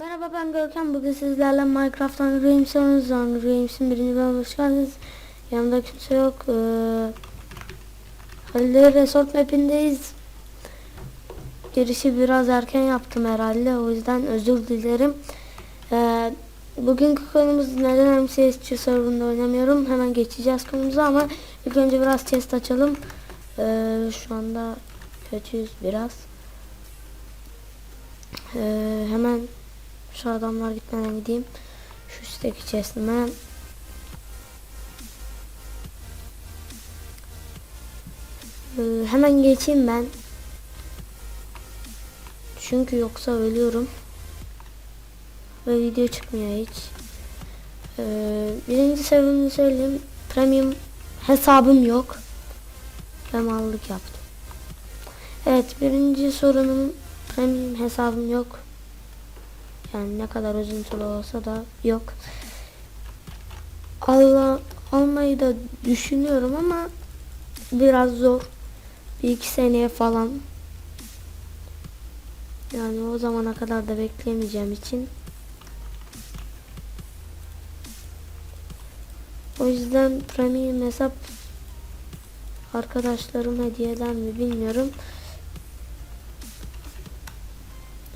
Merhaba ben Görkem. Bugün sizlerle Minecraft'tan Games oynuyoruz. Games'in birinci bölümüne hoş geldiniz. Yanımda kimse yok. Ee, Halil'de Resort Map'indeyiz. Girişi biraz erken yaptım herhalde. O yüzden özür dilerim. Ee, bugünkü konumuz neden MCSC serverında oynamıyorum. Hemen geçeceğiz konumuza ama ilk önce biraz test açalım. Ee, şu anda kötüyüz biraz. Ee, hemen şu adamlar gitmeden gideyim. Şu üstteki chest'ime. Ee, hemen geçeyim ben. Çünkü yoksa ölüyorum. Ve video çıkmıyor hiç. Ee, birinci sebebini söyleyeyim. Premium hesabım yok. Ben mallık yaptım. Evet birinci sorunum premium hesabım yok. Yani ne kadar üzüntülü olsa da yok. Allah almayı da düşünüyorum ama biraz zor. Bir iki seneye falan. Yani o zamana kadar da bekleyemeyeceğim için. O yüzden premium hesap arkadaşlarım hediye eder mi bilmiyorum.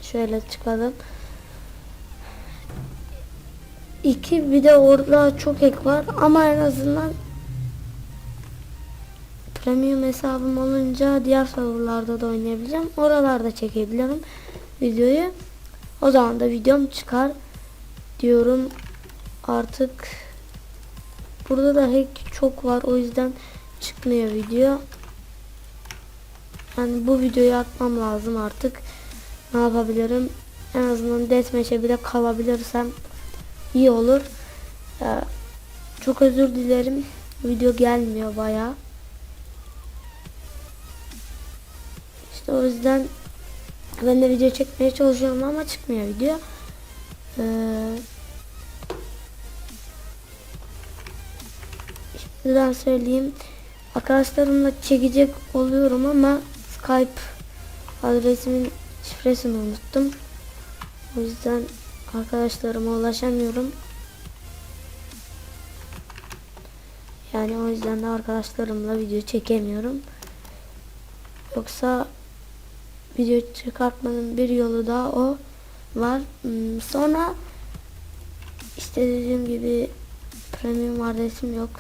Şöyle çıkalım. İki bir de orada çok ek var ama en azından premium hesabım olunca diğer serverlarda da oynayabileceğim. Oralarda çekebilirim videoyu. O zaman da videom çıkar diyorum artık. Burada da hack çok var o yüzden çıkmıyor video. Yani bu videoyu atmam lazım artık. Ne yapabilirim? En azından deathmatch'e bile kalabilirsem iyi olur. Ee, çok özür dilerim. Video gelmiyor baya. İşte o yüzden ben de video çekmeye çalışıyorum ama çıkmıyor video. Ee, şimdiden söyleyeyim. Arkadaşlarımla çekecek oluyorum ama Skype adresimin şifresini unuttum. O yüzden arkadaşlarıma ulaşamıyorum. Yani o yüzden de arkadaşlarımla video çekemiyorum. Yoksa video çıkartmanın bir yolu da o var. Hmm, Sonra işte dediğim gibi premium adresim yok.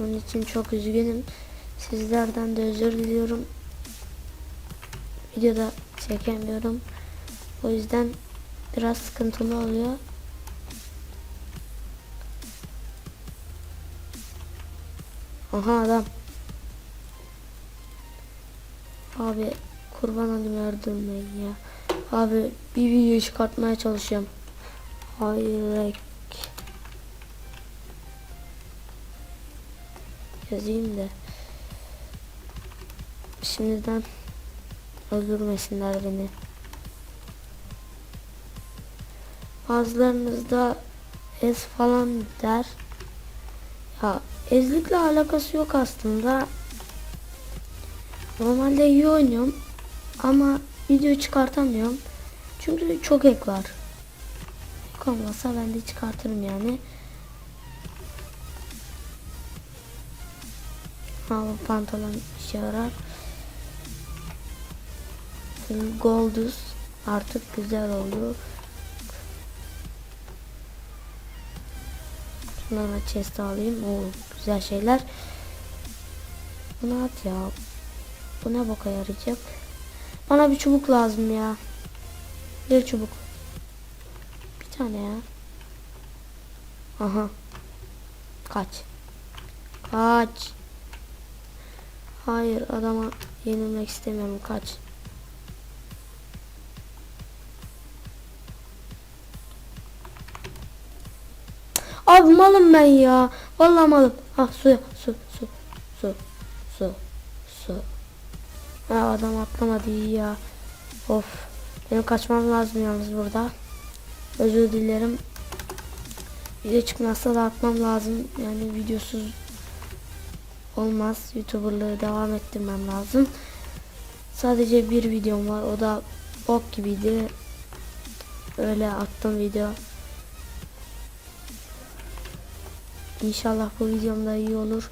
Onun için çok üzgünüm. Sizlerden de özür diliyorum. Videoda çekemiyorum. O yüzden biraz sıkıntılı oluyor. Aha adam. Abi kurban olayım öldürmeyin ya. Abi bir video çıkartmaya çalışıyorum. Hayır. Yazayım da. Şimdiden öldürmesinler beni. Bazılarınız da ez falan der. Ya ezlikle alakası yok aslında. Normalde iyi oynuyorum ama video çıkartamıyorum. Çünkü çok ek var. Ek olmasa ben de çıkartırım yani. Ha bu pantolon işe yarar. Goldus artık güzel oldu. Şundan chest alayım. O güzel şeyler. Bunu at ya. Bu ne boka yarayacak? Bana bir çubuk lazım ya. Bir çubuk. Bir tane ya. Aha. Kaç. Kaç. Hayır adama yenilmek istemiyorum. Kaç. Abi malım ben ya. Vallahi malım. Ha su su su su su su. Ha adam atlamadı iyi ya. Of. Benim kaçmam lazım yalnız burada. Özür dilerim. Video çıkmazsa da atmam lazım. Yani videosuz olmaz. Youtuberlığı devam ettirmem lazım. Sadece bir videom var. O da bok gibiydi. Öyle attım video. İnşallah bu videomda iyi olur.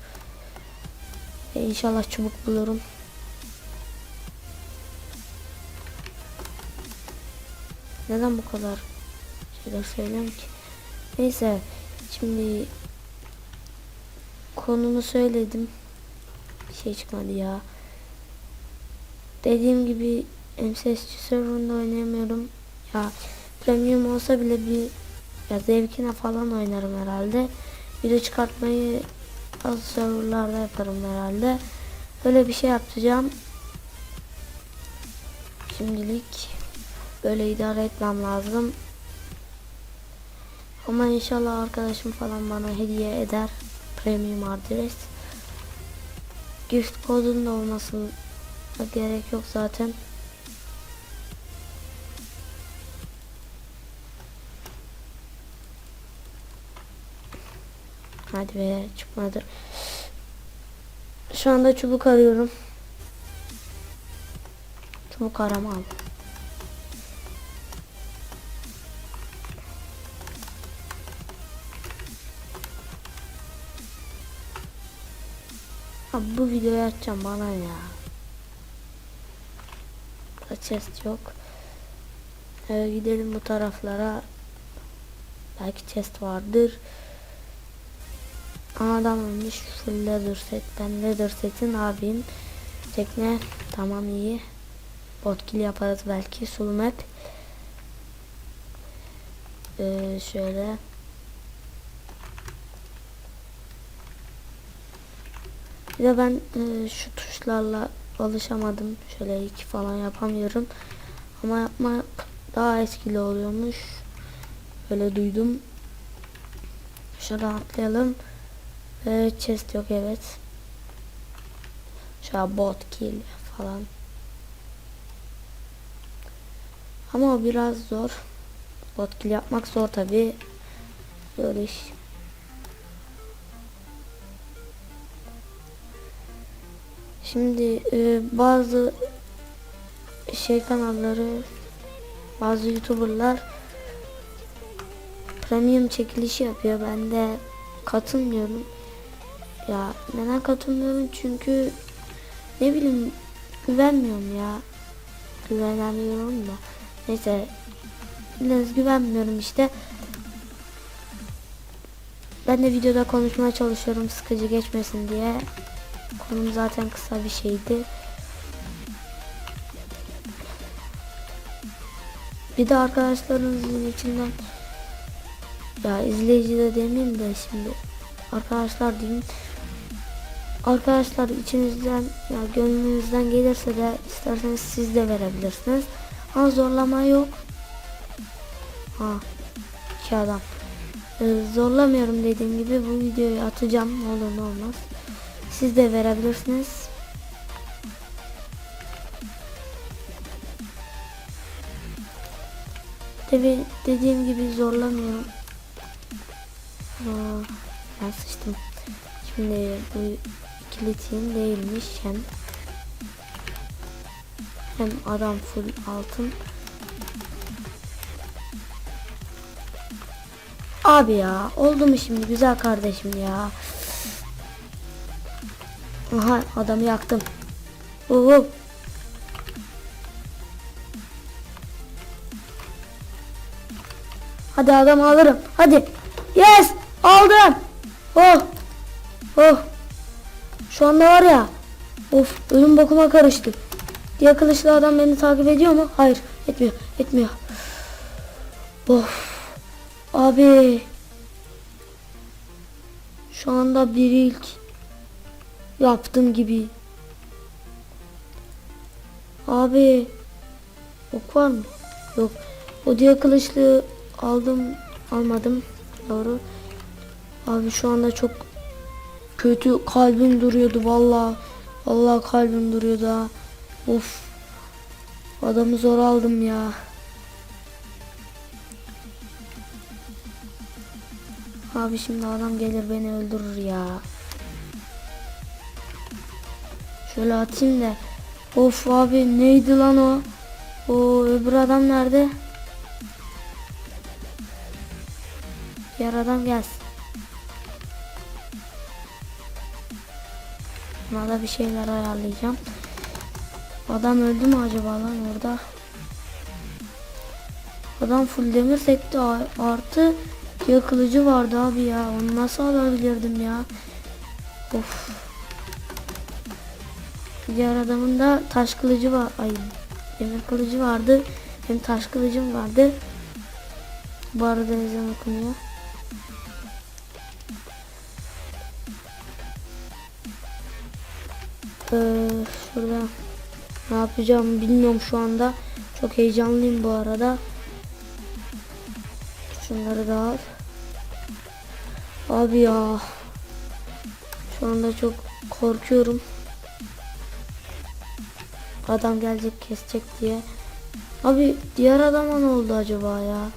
Ve inşallah çubuk bulurum. Neden bu kadar şeyler söylüyorum ki? Neyse şimdi konunu söyledim. Bir şey çıkmadı ya. Dediğim gibi MSSC serverında oynayamıyorum. Ya premium olsa bile bir ya zevkine falan oynarım herhalde. Video çıkartmayı az serverlarda yaparım herhalde. Öyle bir şey yapacağım. Şimdilik böyle idare etmem lazım. Ama inşallah arkadaşım falan bana hediye eder. Premium adres. Gift kodun da olmasın gerek yok zaten. Hadi be çıkmadı. Şu anda çubuk arıyorum. Çubuk arama al. Abi bu videoyu açacağım bana ya. Chest yok. Ee, gidelim bu taraflara. Belki chest vardır. Adam ölmüş. Full leather set. Ben leather setin abim. Tekne. Tamam iyi. Botkill yaparız belki. Sul map. Ee, şöyle. Bir de ben e, şu tuşlarla alışamadım. Şöyle iki falan yapamıyorum. Ama yapmak daha etkili oluyormuş. Öyle duydum. Şuradan atlayalım. Ee, chest yok evet. Şöyle bot kill falan. Ama o biraz zor. Bot kill yapmak zor tabi. Zor iş. Şimdi e, bazı şey kanalları bazı youtuberlar premium çekilişi yapıyor. Ben de katılmıyorum. Ya neden katılmıyorum? Çünkü ne bileyim güvenmiyorum ya. Güvenemiyorum da. Neyse biraz güvenmiyorum işte. Ben de videoda konuşmaya çalışıyorum sıkıcı geçmesin diye. Konum zaten kısa bir şeydi. Bir de arkadaşlarınızın içinden ya izleyici de demeyeyim de şimdi arkadaşlar diyeyim. Arkadaşlar içinizden ya gönlünüzden gelirse de isterseniz siz de verebilirsiniz. Ama zorlama yok. Ha iki adam. Ee, zorlamıyorum dediğim gibi bu videoyu atacağım ne olur ne olmaz. Siz de verebilirsiniz. Tabi dediğim gibi zorlamıyorum. Aa, ben sıçtım. Şimdi bu team değilmiş hem hem adam full altın. Abi ya oldu mu şimdi güzel kardeşim ya. Aha adamı yaktım. Oo. Hadi adamı alırım. Hadi. Yes! Aldım. Oh. Oh. Şu anda var ya. Of ölüm bokuma karıştı. Diye kılıçlı adam beni takip ediyor mu? Hayır. Etmiyor. Etmiyor. Of. Abi. Şu anda bir ilk yaptım gibi. Abi. Ok var mı? Yok. O diye kılıçlı aldım. Almadım. Doğru. Abi şu anda çok kötü kalbim duruyordu vallahi. Vallahi kalbim duruyordu ha. Of. Adamı zor aldım ya. Abi şimdi adam gelir beni öldürür ya. Şöyle atayım da. Of abi neydi lan o? O öbür adam nerede? Adam gelsin. Buna da bir şeyler ayarlayacağım. Adam öldü mü acaba lan orada? Adam full demir sekti artı diye kılıcı vardı abi ya. Onu nasıl alabilirdim ya? Of. Diğer adamın da taş kılıcı var. Ay demir kılıcı vardı. Hem taş kılıcım vardı. Bu arada ezan okunuyor. Ee, şurada ne yapacağımı bilmiyorum şu anda. Çok heyecanlıyım bu arada. Şunları da al. Abi ya. Şu anda çok korkuyorum. Adam gelecek kesecek diye. Abi diğer adama ne oldu acaba ya?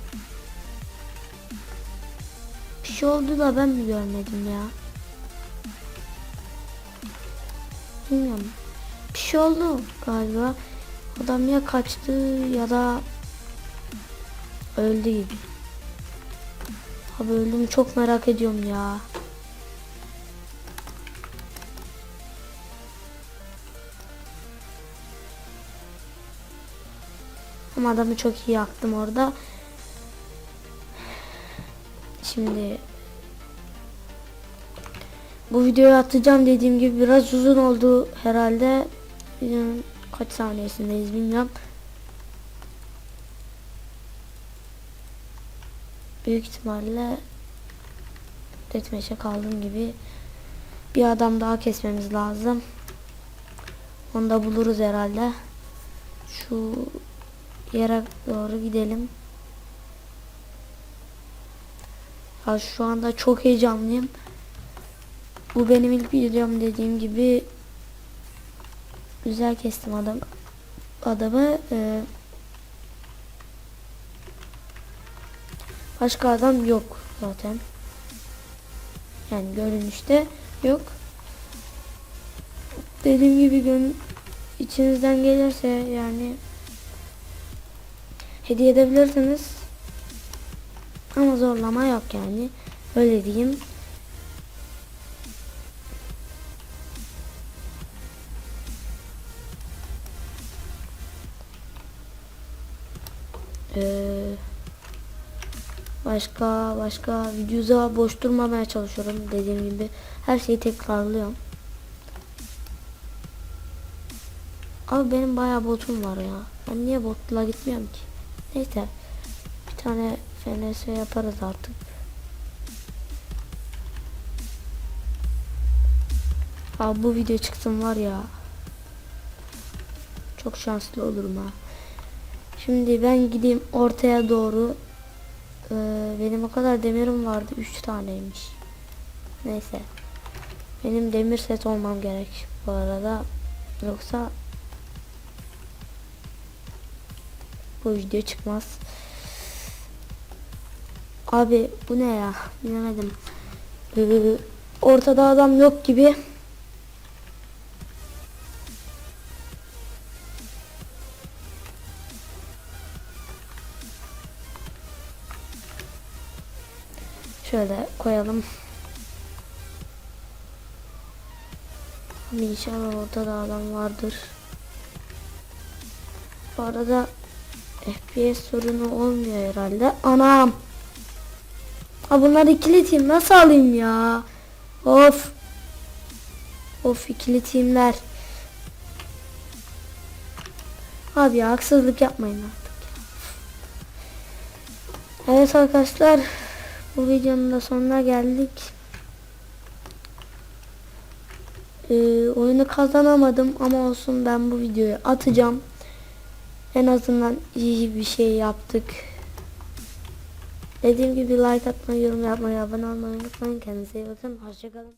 Bir şey oldu da ben mi görmedim ya? Bilmiyorum. Bir şey oldu galiba. Adam ya kaçtı ya da öldü gibi. Abi öldüm çok merak ediyorum ya. Ama adamı çok iyi yaktım orada. Şimdi bu videoyu atacağım dediğim gibi biraz uzun oldu herhalde. Kaç saniyesindeyiz bilmiyorum. Büyük ihtimalle Deathmatch'e kaldım gibi. Bir adam daha kesmemiz lazım. Onu da buluruz herhalde. Şu yere doğru gidelim. Ya şu anda çok heyecanlıyım. Bu benim ilk videom dediğim gibi güzel kestim adam adamı e, başka adam yok zaten. Yani görünüşte yok. Dediğim gibi gön içinizden gelirse yani hediye edebilirsiniz. Ama zorlama yok yani. Öyle diyeyim Ee, başka başka videoda boş durmamaya çalışıyorum dediğim gibi her şeyi tekrarlıyorum. Abi benim bayağı botum var ya. Ben niye botla gitmiyorum ki? Neyse. Bir tane FNS yaparız artık. Abi bu video çıksın var ya. Çok şanslı olurum ha. Şimdi ben gideyim ortaya doğru. Ee, benim o kadar demirim vardı. 3 taneymiş. Neyse. Benim demir set olmam gerek bu arada. Yoksa bu video çıkmaz. Abi bu ne ya? Bilemedim. Ee, ortada adam yok gibi. Şöyle koyalım. İnşallah ortada adam vardır. Bu arada FPS sorunu olmuyor herhalde. Anam. Ha bunlar ikili team nasıl alayım ya? Of. Of ikili teamler. Abi ya haksızlık yapmayın artık. Evet arkadaşlar bu videonun da sonuna geldik. Ee, oyunu kazanamadım ama olsun ben bu videoyu atacağım. En azından iyi bir şey yaptık. Dediğim gibi like atmayı, yorum yapmayı, abone olmayı unutmayın. Kendinize iyi bakın. Hoşçakalın.